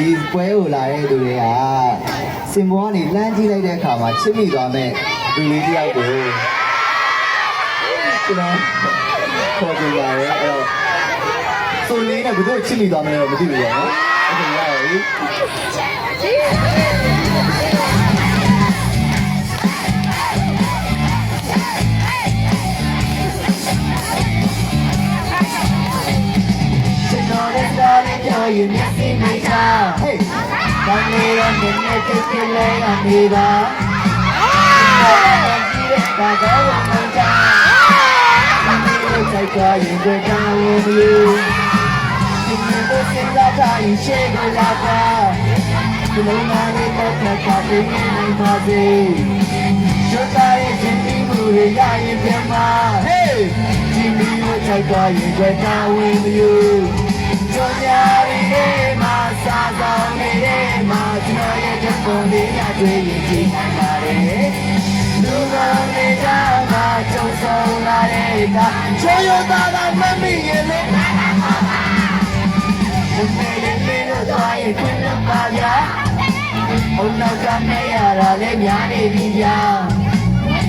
ဒီပွဲကိုလာတဲ့သူတွေကစင်ဘောကနေလှမ်းကြည့်လိုက်တဲ့အခါမှာချစ်မိသွားမဲ့လူလေးတစ်ယောက်ကိုကျွန်တော်ခေါ်ကြရတယ်အဲ့တော့ဆိုလေးနဲ့ဘယ်သူ့ချစ်မိသွားမလဲတော့မသိဘူးပေါ့နော်အဲ့ဒါရရပြီ စားလေးပြောရင်မျက်စိမိတ်တာဟေးဘာနေရမင်းနဲ့ကိစ္စလဲကနေပါဘာကောင်းမှန်းတာဒီလိုစိုက်ကြရင်ကြတာဝင်ပြီးဒီလိုစဉ်းစားတိုင်းရှေ့ကလာတာဒီလိုနာနေတော့ခါခါပြင်းနေပါစေကျွတ်တာရဲ့ရှင်ပြီးမှုတွေရရင်ပြန်ပါဟေးဒီလိုစိုက်ကြရင်ကြတာဝင်ပြီး ကြောင်ညာရီမှာစားဆောင်နေတဲ့မှာကျွန်တော်ရဲ့တဲ့ပုံလေးရတွေ့ရင်ကြည့်နိုင်ပါတယ်လူကောင်တွေကြောင့်မှာကြုံဆုံးလာတဲ့အခါချိုးရသားကမမိရင်လည်းဒီနေ့လေးလေးတော့သွားရင်ခွင့်ရပါဗျာဘုံတော့ကနေရတာလည်းများနေပြီဗျာ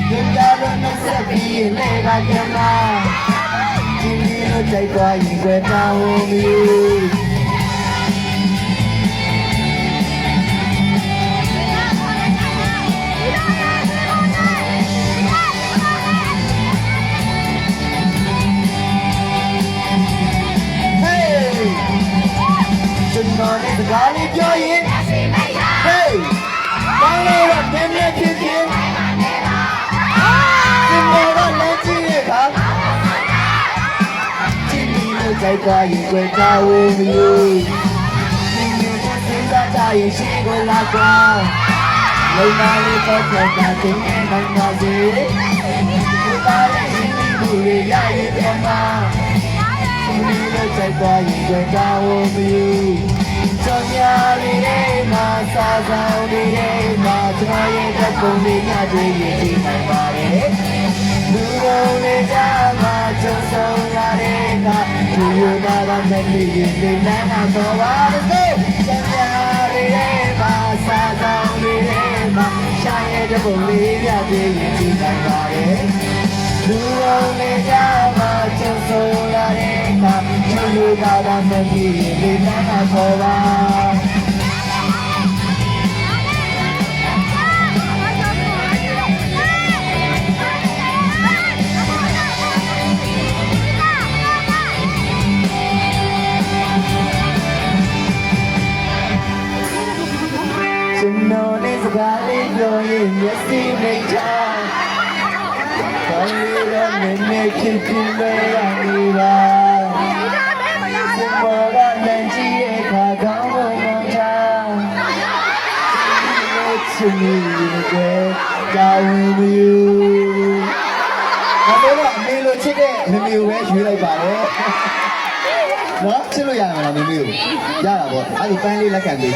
ဒီကြတော့နှဆက်ပြီးရင်လည်းကကြမှာဒီလို ကြိုက်သွားရင်ကြွယ်တောင်းမီ လို့ကြိုက်သွားရင်ကြွယ်တာဝင်မလို့ဒီလိုစဉ်းစားကြရင်ရှိကိုလာကွာလုံနာလေးတော့ကြောက်တာတင်နေနိုင်ပါစေဒီပါလေးရှိမှုတွေရရင်ပြန်ပါဒီလိုကြိုက်သွားရင်ကြွယ်တာဝန်မယူကြောင်ညာလေးတွေမှာစားဆောင်လေးတွေမှာကျွန်တော်ရဲ့ဓာတ်ပုံလေးညတွေ့ရင်ဒီနို မသိရင်ဒီလမ်းမှာတော့ပါတော့ကြောင်ညာလေးတွေမှာစားဆောင်လေးတွေမှာရှာရဲ့ဓာတ်ပုံလေးညတွေ့ရင်ဒီနိုင်ပါတယ်လူတော်လေးကြမှာကြုံဆုံးရတဲ့ကဒီလိုနာကမသိရင်ဒီလမ်းမှာတော့ပါ စကားလေးပြောရင်မျက်စိမိတ်ချကောင်းလေးတော့နည်းနည်းဖြစ်ဖြစ်ပဲရနေပါကျွန်တော်ကလမ်းကြည့်တဲ့ခါကောင်းလို့မထားချစ်မိရဲ့ကောင်းမယူဒါတော့အမေလိုချစ်တဲ့မမေကိုပဲရွေးလိုက်ပါလေနော်ချစ်လို့ရမှာလားမမေကိုရတာပေါ့အဲ့ဒီပန်းလေးလက်ခံပေး